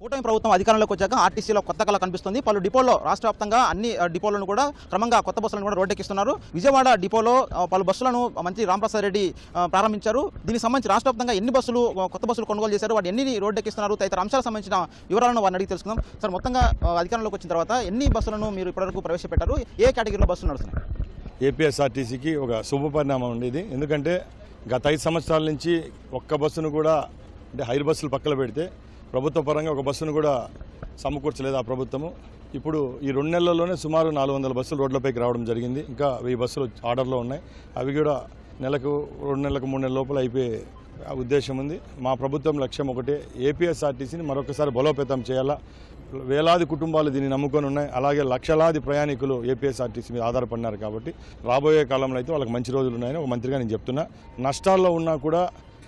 కూటమి ప్రభుత్వం అధికారంలోకి వచ్చాక ఆర్టీసీలో కొత్త కళ కనిపిస్తుంది. పలు డిపోల్లో రాష్ట్ర వ్యాప్తంగా అన్ని డిపోలను కూడా క్రమంగా కొత్త బస్సులను కూడా రోడ్డెక్కిస్తున్నారు. విజయవాడ డిపోలో పలు బస్సులను మంత్రి రామప్రసాద్ రెడ్డి ప్రారంభించారు. దీనికి సంబంధించి రాష్ట్ర వ్యాప్తంగా ఎన్ని బస్సులు కొత్త బస్సులు కొనుగోలు చేశారు వాటి ఎన్ని రోడ్డెక్కిస్తున్నారు తదితర అంశాలకు సంబంధించిన వివరాలను వారిని అడిగి తెలుసుకుందాం. సార్ మొత్తంగా అధికారంలోకి వచ్చిన తర్వాత ఎన్ని బస్సులను మీరు ఇప్పటివరకు ప్రవేశపెట్టారు? ఏ కేటగిరీలో బస్సులు నడుస్తున్నాయి? ఏపీఎస్ఆర్టీసీకి ఒక శుభ పరిణామం ఉండేది ఎందుకంటే గత ఐదు సంవత్సరాల నుంచి ఒక్క బస్సును కూడా అంటే హైర్ బస్సులు పక్కన పెడితే ప్రభుత్వ పరంగా ఒక బస్సును కూడా సమకూర్చలేదు ఆ ప్రభుత్వము. ఇప్పుడు ఈ రెండు నెలల్లోనే సుమారు నాలుగు వందల బస్సులు రోడ్లపైకి రావడం జరిగింది. ఇంకా వెయ్యి బస్సులు ఆర్డర్లో ఉన్నాయి. అవి కూడా నెలకు రెండు నెలలకు మూడు నెలల లోపల అయిపోయే ఉద్దేశం ఉంది. మా ప్రభుత్వం లక్ష్యం ఒకటే ఏపీఎస్ఆర్టీసీని మరొకసారి బలోపేతం చేయాలా? వేలాది కుటుంబాలు దీన్ని నమ్ముకొని ఉన్నాయి. అలాగే లక్షలాది ప్రయాణికులు ఏపీఎస్ఆర్టీసీ మీద ఆధారపడినారు కాబట్టి రాబోయే కాలంలో అయితే వాళ్ళకి మంచి రోజులు ఉన్నాయని ఒక మంత్రిగా నేను చెప్తున్నా. నష్టాల్లో ఉన్నా కూడా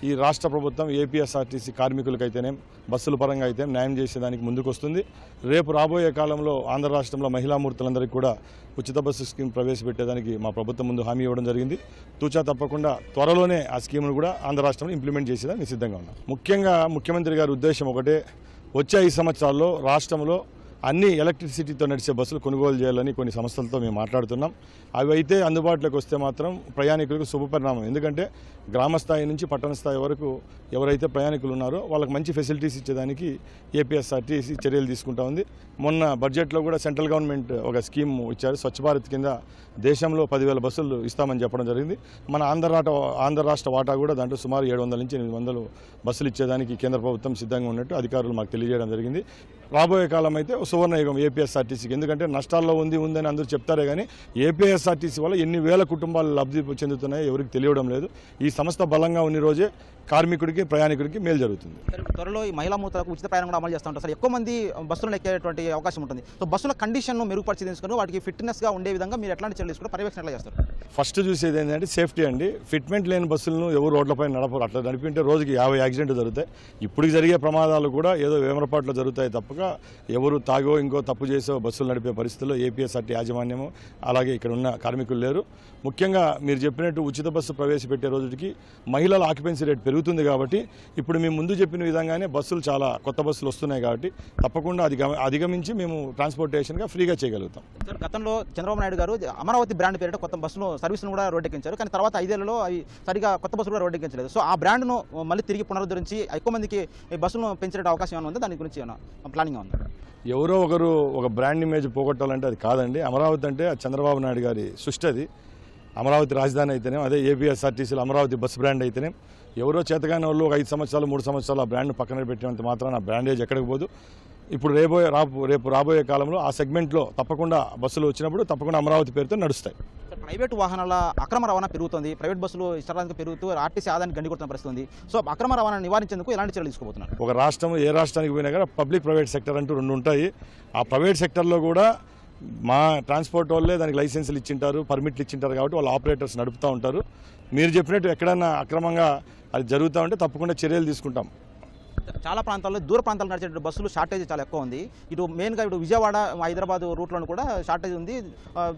ఈ రాష్ట్ర ప్రభుత్వం ఏపీఎస్ఆర్టీసీ కార్మికులకైతేనే బస్సుల పరంగా అయితే న్యాయం చేసేదానికి ముందుకొస్తుంది. రేపు రాబోయే కాలంలో ఆంధ్ర రాష్ట్రంలో మహిళామూర్తులందరికీ కూడా ఉచిత బస్సు స్కీమ్ ప్రవేశపెట్టేదానికి మా ప్రభుత్వం ముందు హామీ ఇవ్వడం జరిగింది. తూచా తప్పకుండా త్వరలోనే ఆ స్కీమ్ను కూడా ఆంధ్ర రాష్ట్రంలో ఇంప్లిమెంట్ చేసేదానికి సిద్ధంగా ఉన్నాం. ముఖ్యంగా ముఖ్యమంత్రి గారి ఉద్దేశం ఒకటే వచ్చే ఐదు సంవత్సరాల్లో రాష్ట్రంలో అన్ని ఎలక్ట్రిసిటీతో నడిచే బస్సులు కొనుగోలు చేయాలని కొన్ని సంస్థలతో మేము మాట్లాడుతున్నాం. అవి అయితే అందుబాటులోకి వస్తే మాత్రం ప్రయాణికులకు శుభపరిణామం ఎందుకంటే గ్రామ స్థాయి నుంచి పట్టణ స్థాయి వరకు ఎవరైతే ప్రయాణికులు ఉన్నారో వాళ్ళకి మంచి ఫెసిలిటీస్ ఇచ్చేదానికి ఏపీఎస్ఆర్టీసీ చర్యలు తీసుకుంటా ఉంది. మొన్న బడ్జెట్లో కూడా సెంట్రల్ గవర్నమెంట్ ఒక స్కీమ్ ఇచ్చారు. స్వచ్ఛ భారత్ కింద దేశంలో పదివేల బస్సులు ఇస్తామని చెప్పడం జరిగింది. మన ఆంధ్ర రాట ఆంధ్ర రాష్ట్ర వాటా కూడా దాంట్లో సుమారు ఏడు వందల నుంచి ఎనిమిది వందలు బస్సులు ఇచ్చేదానికి కేంద్ర ప్రభుత్వం సిద్ధంగా ఉన్నట్టు అధికారులు మాకు తెలియజేయడం జరిగింది. రాబోయే కాలం అయితే సువర్ణయుగం ఏపీఎస్ఆర్టీసీకి. ఎందుకంటే నష్టాల్లో ఉంది ఉందని అందరూ చెప్తారే కానీ ఏపీఎస్ఆర్టీసీ వల్ల ఎన్ని వేల కుటుంబాలు లబ్ధి చెందుతున్నాయో ఎవరికి తెలియడం లేదు. ఈ సంస్థ బలంగా ఉన్న రోజే కార్మికుడికి ప్రయాణికుడికి మేలు జరుగుతుంది. త్వరలో ఈ మహిళా మూతలకు ఉచిత ప్రయాణం కూడా అమలు చేస్తూ ఉంటారు. సార్ ఎక్కువ మంది బస్సులను ఎక్కేటువంటి అవకాశం ఉంటుంది. సో బస్సుల కండిషన్ను మెరుగుపరిచి తీసుకుని వాటికి ఫిట్నెస్గా ఉండే విధంగా మీరు ఎట్లాంటి చర్యలు తీసుకుంటారు పర్యవేక్షణ చేస్తారు? ఫస్ట్ చూసేది ఏంటంటే సేఫ్టీ అండి. ఫిట్మెంట్ లేని బస్సులను ఎవరు రోడ్లపై నడపరు. అట్లా నడిపింటే రోజుకి యాభై యాక్సిడెంట్లు జరుగుతాయి. ఇప్పుడు జరిగే ప్రమాదాలు కూడా ఏదో వేమరపాట్లో జరుగుతాయి తప్పక. ఎవరు తాగో ఇంకో తప్పు చేసో బస్సులు నడిపే పరిస్థితుల్లో ఏపీఎస్ఆర్టీ యాజమాన్యము అలాగే ఇక్కడ ఉన్న కార్మికులు లేరు. ముఖ్యంగా మీరు చెప్పినట్టు ఉచిత బస్సు ప్రవేశపెట్టే రోజుకి మహిళల ఆక్యుపెన్సీ రేట్ పెరుగుతుంది కాబట్టి ఇప్పుడు మేము ముందు చెప్పిన విధంగానే బస్సులు చాలా కొత్త బస్సులు వస్తున్నాయి కాబట్టి తప్పకుండా అది అధిగమించి మేము ట్రాన్స్పోర్టేషన్గా ఫ్రీగా చేయగలుగుతాం. సార్ గతంలో చంద్రబాబు నాయుడు గారు అమరావతి బ్రాండ్ పేరిట కొత్త బస్సును సర్వీస్ను కూడా రోడ్డెక్కించారు. కానీ తర్వాత ఐదేళ్ళలో అవి సరిగా కొత్త బస్సులు కూడా రోడ్డెక్కించలేదు. సో ఆ బ్రాండ్ను మళ్ళీ తిరిగి పునరుద్ధరించి ఎక్కువ మందికి బస్సులను పెంచే అవకాశం ఏమైనా ఉందా? దాని గురించి ఏమైనా ప్లానింగ్ ఉందా ఎవరో ఒకరు ఒక బ్రాండ్ ఇమేజ్ పోగొట్టాలంటే అది కాదండి. అమరావతి అంటే చంద్రబాబు నాయుడు గారి సృష్టి అది. అమరావతి రాజధాని అయితేనే అదే ఏపీఎస్ఆర్టీసీలో అమరావతి బస్ బ్రాండ్ అయితేనే ఎవరో చేతగాని వాళ్ళు ఒక ఐదు సంవత్సరాలు మూడు సంవత్సరాలు ఆ బ్రాండ్ పక్కన పెట్టినంత మాత్రం ఆ బ్రాండేజ్ ఎక్కడికి పోదు. ఇప్పుడు రేబోయే రాపు రేపు రాబోయే కాలంలో ఆ సెగ్మెంట్లో తప్పకుండా బస్సులు వచ్చినప్పుడు తప్పకుండా అమరావతి పేరుతో నడుస్తాయి. ప్రైవేట్ వాహనాల అక్రమ రవాణా పెరుగుతుంది. ప్రైవేట్ బస్సులు ఇష్టానికి పెరుగుతూ ఆర్టీసీ ఆదాయాన్ని గండి కొడుతున్న పరిస్థితి ఉంది. సో అక్రమ రవాణా నివారించేందుకు ఎలాంటి చర్యలు తీసుకోబోతున్నారు? ఒక రాష్ట్రం ఏ రాష్ట్రానికి పోయినా కానీ పబ్లిక్ ప్రైవేట్ సెక్టర్ అంటూ రెండు ఉంటాయి. ఆ ప్రైవేట్ సెక్టర్లో కూడా మా ట్రాన్స్పోర్ట్ వాళ్ళే దానికి లైసెన్సులు ఇచ్చింటారు పర్మిట్లు ఇచ్చింటారు కాబట్టి వాళ్ళు ఆపరేటర్స్ నడుపుతూ ఉంటారు. మీరు చెప్పినట్టు ఎక్కడన్నా అక్రమంగా అది జరుగుతూ ఉంటే తప్పకుండా చర్యలు తీసుకుంటాం. చాలా ప్రాంతాల్లో దూర ప్రాంతాలు నడిచే బస్సులు షార్టేజ్ చాలా ఎక్కువ ఉంది. ఇటు మెయిన్గా ఇటు విజయవాడ హైదరాబాద్ రూట్లను కూడా షార్టేజ్ ఉంది.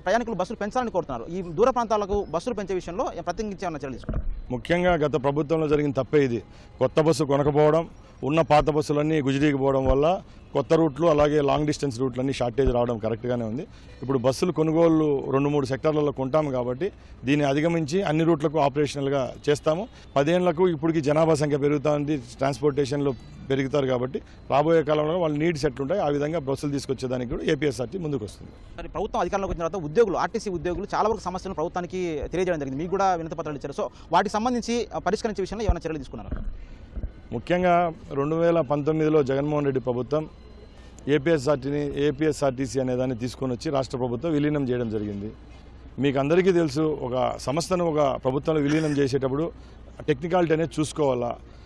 ప్రయాణికులు బస్సులు పెంచాలని కోరుతున్నారు. ఈ దూర ప్రాంతాలకు బస్సులు పెంచే విషయంలో ప్రత్యేకించి ఏమైనా చర్యలు తీసుకుంటారు? ముఖ్యంగా గత ప్రభుత్వంలో జరిగిన తప్పే ఇది. కొత్త బస్సు కొనకపోవడం ఉన్న పాత బస్సులన్నీ గుజరీకి పోవడం వల్ల కొత్త రూట్లు అలాగే లాంగ్ డిస్టెన్స్ రూట్లన్నీ షార్టేజ్ రావడం కరెక్ట్గానే ఉంది. ఇప్పుడు బస్సులు కొనుగోలు రెండు మూడు సెక్టార్లలో కొంటాము కాబట్టి దీన్ని అధిగమించి అన్ని రూట్లకు ఆపరేషనల్గా చేస్తాము. పదేళ్ళకు ఇప్పటికి జనాభా సంఖ్య పెరుగుతూ ఉంది ట్రాన్స్పోర్టేషన్లో పెరుగుతారు కాబట్టి రాబోయే కాలంలో వాళ్ళ నీడ్స్ ఎట్లుంటాయి ఆ విధంగా బస్సులు తీసుకొచ్చేదానికి కూడా ఏపీఎస్ఆర్టీ ముందుకు వస్తుంది. మరి ప్రభుత్వం అధికారంలోకి వచ్చిన తర్వాత ఉద్యోగులు ఆర్టీసీ ఉద్యోగులు చాలా వరకు సమస్యలను ప్రభుత్వానికి తెలియజేయడం జరిగింది. మీకు కూడా వినతి పత్రాలు ఇచ్చారు. సో వాటి సంబంధించి ఆ, పరిష్కరించే విషయంలో ఏమైనా చర్యలు తీసుకున్నారు? ముఖ్యంగా రెండు వేల పంతొమ్మిదిలో జగన్మోహన్ రెడ్డి ప్రభుత్వం ఏపీఎస్ఆర్టీని ఏపీఎస్ఆర్టీసీ అనే దాన్ని తీసుకొని వచ్చి రాష్ట్ర ప్రభుత్వం విలీనం చేయడం జరిగింది. మీకు అందరికీ తెలుసు ఒక సంస్థను ఒక ప్రభుత్వంలో విలీనం చేసేటప్పుడు టెక్నికాలిటీ అనేది చూసుకోవాలా?